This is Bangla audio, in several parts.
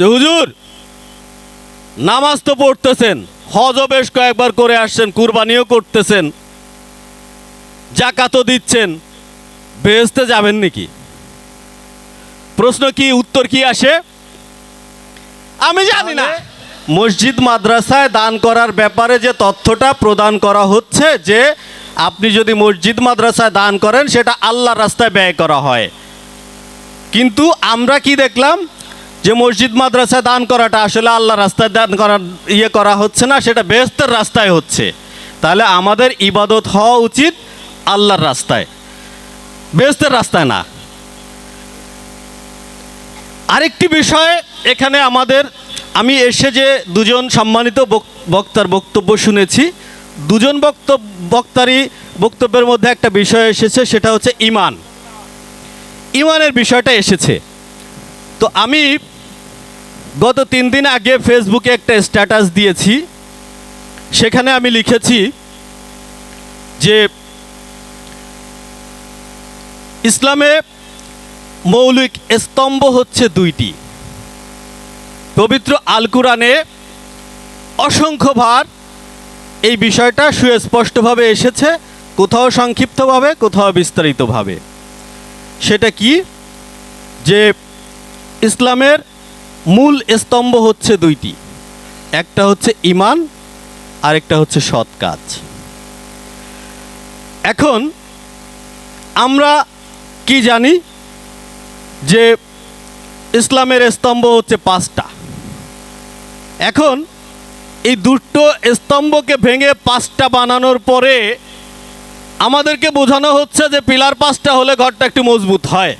যে হুজুর নামাজ তো পড়তেছেন হজও বেশ কয়েকবার করে আসছেন কুরবানিও করতেছেন জাকাতও দিচ্ছেন বেহেস্তে যাবেন নাকি? প্রশ্ন কি উত্তর কি আসে? আমি জানি না। মসজিদ মাদ্রাসায় দান করার ব্যাপারে যে তথ্যটা প্রদান করা হচ্ছে যে আপনি যদি মসজিদ মাদ্রাসায় দান করেন সেটা আল্লাহর রাস্তায় ব্যয় করা হয়। কিন্তু আমরা কি দেখলাম? যে মসজিদ মাদ্রাসায় দান করাটা আসলে আল্লাহ রাস্তায় দান করার ইয়ে করা হচ্ছে না, সেটা বেহস্তের রাস্তায় হচ্ছে। তাহলে আমাদের ইবাদত হওয়া উচিত আল্লাহর রাস্তায়। বেহস্তের রাস্তায় না। আরেকটি বিষয়, এখানে আমাদের, আমি এসে যে দুজন সম্মানিত বক- বক্তার বক্তব্য শুনেছি, দুজন বক্তব্য বক্তারই বক্তব্যের মধ্যে একটা বিষয় এসেছে, সেটা হচ্ছে ইমান। ইমানের বিষয়টা এসেছে। তো আমি গত তিন দিন আগে ফেসবুকে একটা স্ট্যাটাস দিয়েছি। সেখানে আমি লিখেছি যে, ইসলামে মৌলিক স্তম্ভ হচ্ছে দুইটি। পবিত্র আল কুরআনে অসংখ্যবার এই বিষয়টা সুস্পষ্টভাবে এসেছে, কোথাও সংক্ষিপ্তভাবে, কোথাও বিস্তারিতভাবে। সেটা কি? যে, ইসলামের মূল স্তম্ভ হচ্ছে দুইটি। একটা হচ্ছে ইমান আরেকটা হচ্ছে সৎ কাজ। এখন আমরা কি জানি যে ইসলামের স্তম্ভ হচ্ছে পাঁচটা। এখন এই দুটো স্তম্ভকে ভেঙে পাঁচটা বানানোর পরে আমাদেরকে বোঝানো হচ্ছে যে পিলার পাঁচটা হলে ঘরটা একটু মজবুত হয়।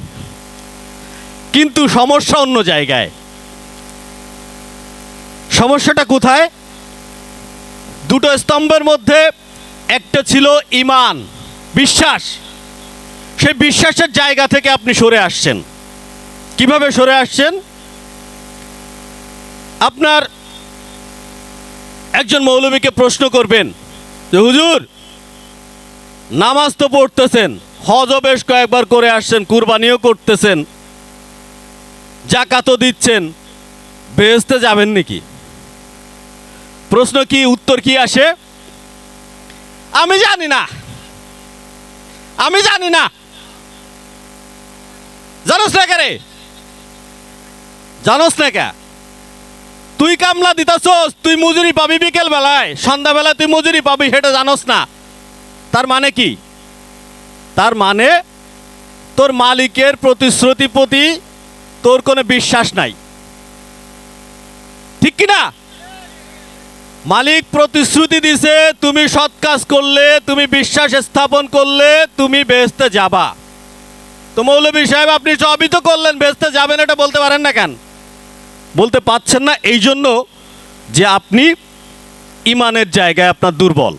কিন্তু সমস্যা অন্য জায়গায়। সমস্যাটা কোথায়? দুটো স্তম্ভের মধ্যে একটা ছিল ইমান বিশ্বাস। সেই বিশ্বাসের জায়গা থেকে আপনি সরে আসছেন। কীভাবে সরে আসছেন? আপনার একজন মৌলবীকে প্রশ্ন করবেন যে, হুজুর, নামাজ তো পড়তেছেন, হজও বেশ কয়েকবার করে আসছেন, কুরবানিও করতেছেন, জাকাতও দিচ্ছেন বেহেস্তে যাবেন নাকি? প্রশ্ন কি, উত্তর কি আসে? আমি জানি না। আমি জানি না। জানোস না কে রে? জানোস না কে? তুই কামলা দিতাছস, তুই মজুরি পাবি বিকেল বেলায় সন্ধ্যাবেলায় তুই মজুরি পাবি, সেটা জানোস না। তার মানে কি? তার মানে তোর মালিকের প্রতিশ্রুতি প্রতি তোর কোনো বিশ্বাস নাই। ঠিক কি না? মালিক প্রতিশ্রুতি দিছে, তুমি সৎ কাজ করলে, তুমি বিশ্বাস স্থাপন করলে, তুমি বেহেস্তে যাবা। তো মৌলভী সাহেব, আপনি সবই তো করলেন বেহেস্তে যাবেন, এটা বলতে পারেন না কেন? বলতে পাচ্ছেন না এই জন্য যে আপনি ইমানের জায়গায় আপনার দুর্বল।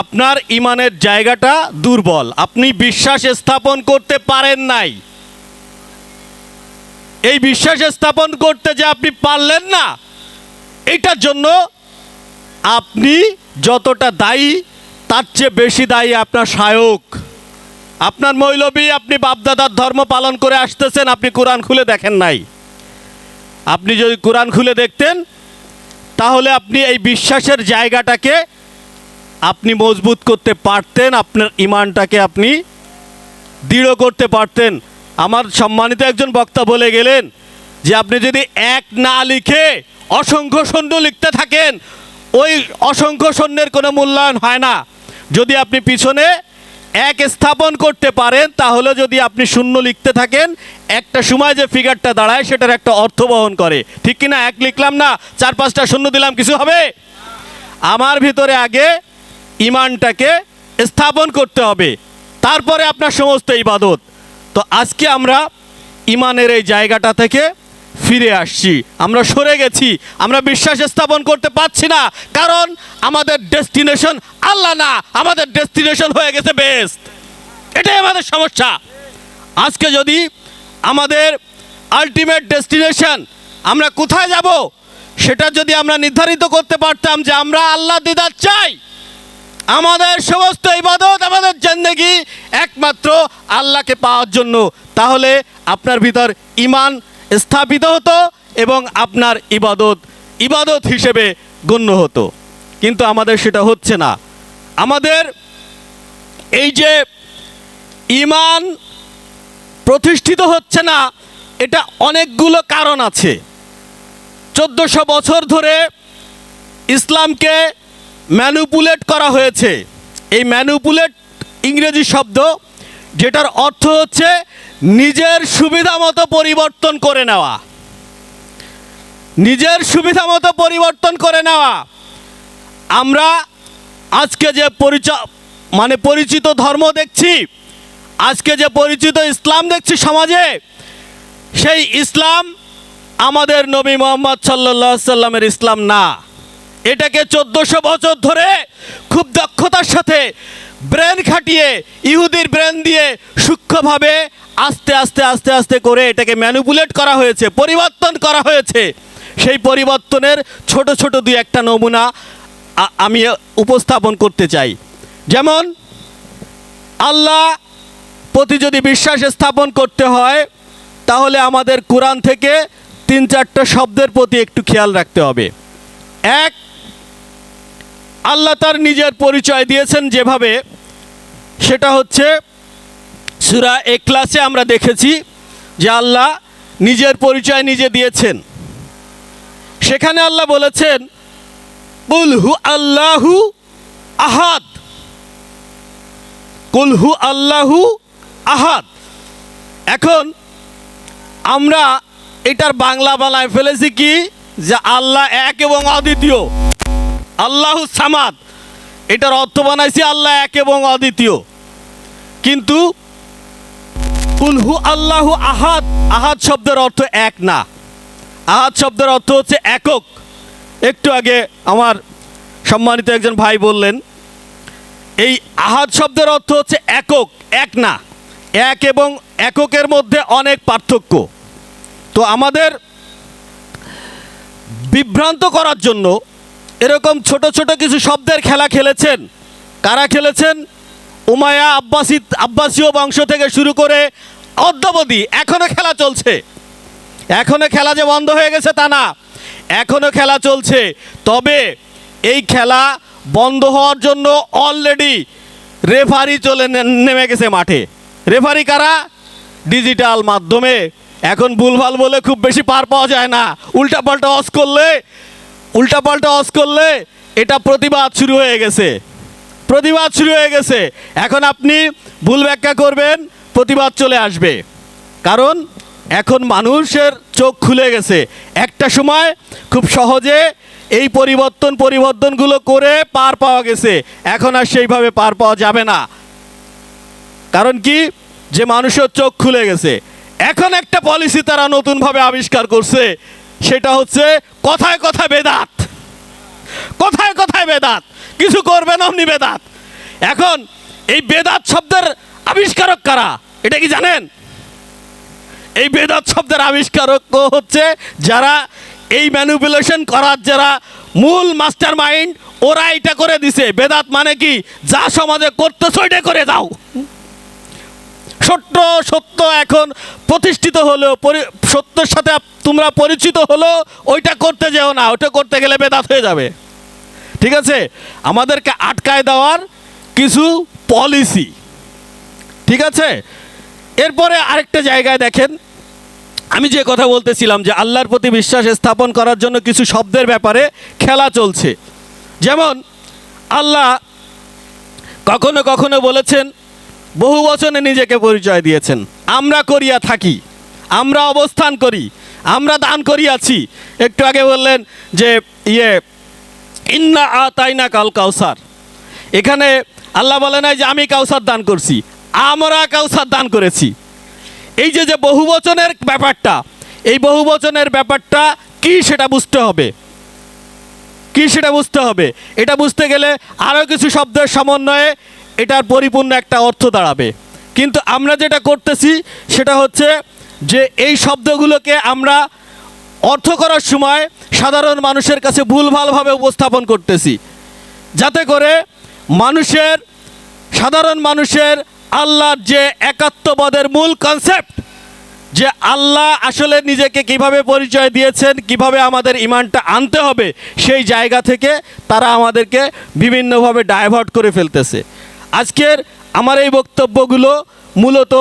আপনার ইমানের জায়গাটা দুর্বল, আপনি বিশ্বাস স্থাপন করতে পারেন নাই। এই বিশ্বাস স্থাপন করতে যে আপনি পারলেন না এটার জন্য আপনি যতটা দায়ী, তার চেয়ে বেশি দায়ী আপনার শায়ক আপনার মৌলবী, আপনি বাপদাদার ধর্ম পালন করে আসতেছেন, আপনি কোরআন খুলে দেখেন নাই। আপনি যদি কোরআন খুলে দেখতেন, তাহলে আপনি এই বিশ্বাসের জায়গাটাকে আপনি মজবুত করতে পারতেন, আপনার ইমানটাকে আপনি দৃঢ় করতে পারতেন। আমার সম্মানিত একজন বক্তা বলে গেলেন যে আপনি যদি এক না লিখে অসংখ্য সৈন্য লিখতে থাকেন, ওই অসংখ্য সৈন্যের কোনো মূল্যায়ন হয় না। যদি আপনি পিছনে এক স্থাপন করতে পারেন, তাহলে যদি আপনি শূন্য লিখতে থাকেন, একটা সময় যে ফিগারটা দাঁড়ায়, সেটার একটা অর্থ বহন করে। ঠিক কিনা? এক লিখলাম না, চার পাঁচটা শূন্য দিলাম, কিছু হবে? আমার ভিতরে আগে ইমানটাকে স্থাপন করতে হবে। তারপরে আপনার সমস্ত ইবাদত। তো আজকে আমরা ইমানের এই জায়গাটা থেকে ফিরে আসছি। আমরা সরে গেছি। আমরা বিশ্বাস স্থাপন করতে পারছি না। কারণ আমাদের ডেস্টিনেশন আল্লাহ না, আমাদের ডেস্টিনেশন হয়ে গেছে বেস্ট এটাই আমাদের সমস্যা। আজকে যদি আমাদের আলটিমেট ডেস্টিনেশন আমরা কোথায় যাব, সেটা যদি আমরা নির্ধারিত করতে পারতাম যে আমরা আল্লাহ দিদার চাই, আমাদের সমস্ত ইবাদত, আমাদের জিন্দেগি একমাত্র আল্লাহকে পাওয়ার জন্য, তাহলে আপনার ভিতর ইমান স্থাপিত হতো এবং আপনার ইবাদত ইবাদত হিসেবে গণ্য হতো। কিন্তু আমাদের সেটা হচ্ছে না। আমাদের এই যে ইমান প্রতিষ্ঠিত হচ্ছে না, এটা অনেকগুলো কারণ আছে। চোদ্দোশো বছর ধরে ইসলামকে ম্যানুপুলেট করা হয়েছে। এই ম্যানুপুলেট ইংরেজি শব্দ যেটার অর্থ হচ্ছে নিজের সুবিধা মতো পরিবর্তন করে নেওয়া। নিজের সুবিধা মতো পরিবর্তন করে নেওয়া। আমরা আজকে যে পরিচয় মানে পরিচিত ধর্ম দেখছি, আজকে যে পরিচিত ইসলাম দেখছি সমাজে, সেই ইসলাম আমাদের নবী মোহাম্মদ সাল্লাহ সাল্লামের ইসলাম না। এটাকে চোদ্দোশো বছর ধরে খুব দক্ষতার সাথে ব্রেন খাটিয়ে, ইহুদির ব্রেন দিয়ে সূক্ষ্মভাবে আস্তে আস্তে আস্তে আস্তে করে এটাকে ম্যানুপুলেট করা হয়েছে, পরিবর্তন করা হয়েছে। সেই পরিবর্তনের ছোট ছোট দুই একটা নমুনা আমি উপস্থাপন করতে চাই। যেমন, আল্লাহ প্রতি যদি বিশ্বাস স্থাপন করতে হয়, তাহলে আমাদের কোরআন থেকে তিন, চারটা শব্দের প্রতি একটু খেয়াল রাখতে হবে। এক আল্লাহ তার নিজের পরিচয় দিয়েছেন যেভাবে, সেটা হচ্ছে সুরা এ ক্লাসে আমরা দেখেছি যে আল্লাহ নিজের পরিচয় নিজে দিয়েছেন। সেখানে আল্লাহ বলেছেন কুলহু আল্লাহু আহাদ। কুলহু আল্লাহু আহাদ। এখন আমরা এটার বাংলা বানায় ফেলেছি কি? যে আল্লাহ এক এবং অদ্বিতীয়। আল্লাহু সামাদ। এটার অর্থ বানাইছি আল্লাহ এক এবং অদ্বিতীয়। কিন্তু কুলহু আল্লাহ আহাদ। আহাদ শব্দের অর্থ এক না। আহাদ শব্দের অর্থ হচ্ছে একক। একটু আগে আমার সম্মানিত একজন ভাই বললেন, এই আহাদ শব্দের অর্থ হচ্ছে একক, এক না। এক এবং এককের মধ্যে অনেক পার্থক্য। তো আমাদের বিভ্রান্ত করার জন্য এরকম ছোট ছোট কিছু শব্দের খেলা খেলেছেন। কারা খেলেছেন? উমায়া আব্বাসি আব্বাসীয় বংশ থেকে শুরু করে অদ্যাবধি এখনও খেলা চলছে। এখনও খেলা যে বন্ধ হয়ে গেছে তা না। এখনও খেলা চলছে। তবে এই খেলা বন্ধ হওয়ার জন্য অলরেডি রেফারি চলে নেমে গেছে মাঠে। রেফারি কারা? ডিজিটাল মাধ্যমে। এখন ভুলভাল বলে খুব বেশি পার পাওয়া যায় না। উল্টাপাল্টা অস করলে উল্টাপাল্টা অস করলে এটা প্রতিবাদ শুরু হয়ে গেছে। প্রতিবাদ শুরু হয়ে গেছে। এখন আপনি ভুল ব্যাখ্যা করবেন, প্রতিবাদ চলে আসবে। কারণ এখন মানুষের চোখ খুলে গেছে। একটা সময় খুব সহজে এই পরিবর্তন, পরিবর্তনগুলো করে পার পাওয়া গেছে। এখন আর সেইভাবে পার পাওয়া যাবে না। কারণ কি? যে মানুষের চোখ খুলে গেছে। এখন একটা পলিসি তারা নতুনভাবে আবিষ্কার করছে। সেটা হচ্ছে কথায় কথায় বেদাত। কথায় কথায় বেদাত। কিছু করবে না অমনি বেদাত। এখন এই বেদাত শব্দের আবিষ্কারক কারা? এটা কি জানেন? এই বেদাত শব্দের আবিষ্কারক হচ্ছে যারা এই ম্যানিপুলেশন করার যারা মূল মাস্টার মাইন্ড ওরা এটা করে দিছে। বেদাত মানে কি? যা সমাজে করতেছো, এটা করে দাও। সত্য সত্য এখন প্রতিষ্ঠিত হলো সত্যের সাথে তোমরা পরিচিত হলো, ওইটা করতে যেও না ওটা করতে গেলে বেদাত হয়ে যাবে। ঠিক আছে? আমাদেরকে আটকায় দেওয়ার কিছু পলিসি ঠিক আছে? এরপরে আরেকটা জায়গায় দেখেন, আমি যে কথা বলতেছিলাম যে আল্লাহর প্রতি বিশ্বাস স্থাপন করার জন্য কিছু শব্দের ব্যাপারে খেলা চলছে। যেমন, আল্লাহ কখনো কখনো বলেছেন বহু বচনে নিজেকে পরিচয় দিয়েছেন। আমরা করিয়া থাকি, আমরা অবস্থান করি, আমরা দান করিয়াছি। একটু আগে বললেন যে ইয়ে ইন্না আতাইনা কাল কাউসার। এখানে আল্লাহ বলে নাই যে, আমি কাউসার দান করছি, আমরা কাউসার দান করেছি। এই যে যে বহুবচনের ব্যাপারটা, এই বহুবচনের ব্যাপারটা কি সেটা বুঝতে হবে। কি সেটা বুঝতে হবে? এটা বুঝতে গেলে আরও কিছু শব্দের সমন্বয়ে এটার পরিপূর্ণ একটা অর্থ দাঁড়াবে। কিন্তু আমরা যেটা করতেছি, সেটা হচ্ছে যে এই শব্দগুলোকে আমরা অর্থ করার সময় সাধারণ মানুষের কাছে ভুলভালভাবে উপস্থাপন করতেছি। যাতে করে মানুষের, সাধারণ মানুষের আল্লাহর যে একাত্মবাদের মূল কনসেপ্ট যে আল্লাহ আসলে নিজেকে কীভাবে পরিচয় দিয়েছেন, কীভাবে আমাদের ইমানটা আনতে হবে, সেই জায়গা থেকে তারা আমাদেরকে বিভিন্নভাবে ডাইভার্ট করে ফেলতেছে। আজকের আমার এই বক্তব্যগুলো মূলত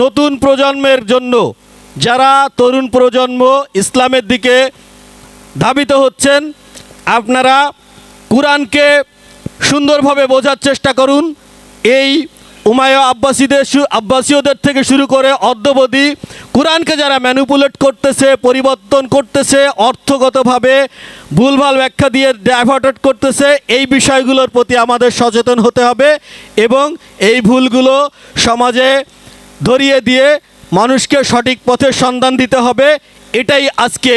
নতুন প্রজন্মের জন্য, যারা তরুণ প্রজন্ম ইসলামের দিকে ধাবিত হচ্ছেন, আপনারা কোরআনকে সুন্দরভাবে বোঝার চেষ্টা করুন। এই উমায় আব্বাসীদের আব্বাসীয়দের থেকে শুরু করে অদ্যবধি কোরআনকে যারা ম্যানুপুলেট করতেছে, পরিবর্তন করতেছে, অর্থগতভাবে ভুলভাল ব্যাখ্যা দিয়ে ডাইভার্টেড করতেছে, এই বিষয়গুলোর প্রতি আমাদের সচেতন হতে হবে এবং এই ভুলগুলো সমাজে ধরিয়ে দিয়ে মানুষকে সঠিক পথের সন্ধান দিতে হবে। এটাই আজকে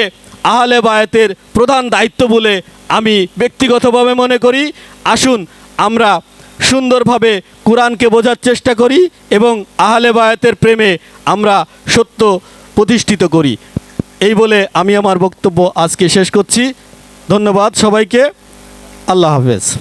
আহলে বায়াতের প্রধান দায়িত্ব বলে আমি ব্যক্তিগতভাবে মনে করি। আসুন আমরা সুন্দরভাবে কোরআনকে বোঝার চেষ্টা করি এবং আহলে বায়াতের প্রেমে আমরা সত্য প্রতিষ্ঠিত করি। এই বলে আমি আমার বক্তব্য আজকে শেষ করছি। ধন্যবাদ সবাইকে। আল্লাহ হাফেজ।